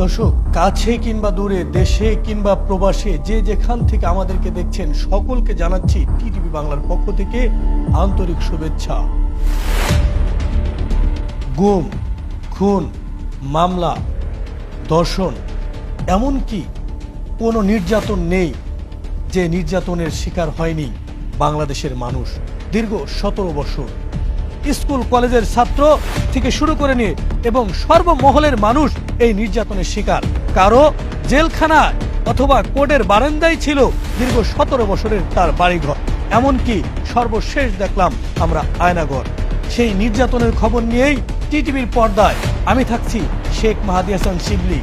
দর্শক, কাছে কিংবা দূরে, দেশে কিংবা প্রবাসে, যে যেখান থেকে আমাদেরকে দেখছেন, সকলকে জানাচ্ছি টিটিভি বাংলার পক্ষ থেকে আন্তরিক শুভেচ্ছা। গুম, খুন, মামলা দর্শন এমনকি কোনো নির্যাতন নেই যে নির্যাতনের শিকার হয়নি বাংলাদেশের মানুষ। দীর্ঘ সতেরো বছর স্কুল কলেজের ছাত্র থেকে শুরু করে নিয়ে এবং সর্বমহলের মানুষ এই নির্যাতনের শিকার। কারও জেলখানায় অথবা কোর্টের বারান্দায় ছিল দীর্ঘ সতেরো বছরের তার বাড়িঘর। এমনকি সর্বশেষ দেখলাম আমরা আয়নাগর। সেই নির্যাতনের খবর নিয়েই টিটিভির পর্দায় আমি থাকছি শেখ মাহাদি হাসান শিবলি।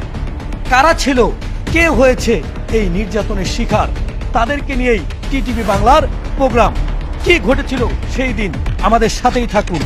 কারা ছিল? কে হয়েছে এই নির্যাতনের শিকার? তাদেরকে নিয়েই টিটিভি বাংলার প্রোগ্রাম। কি ঘটেছিল সেই দিন আমাদের সাথেই থাকুন।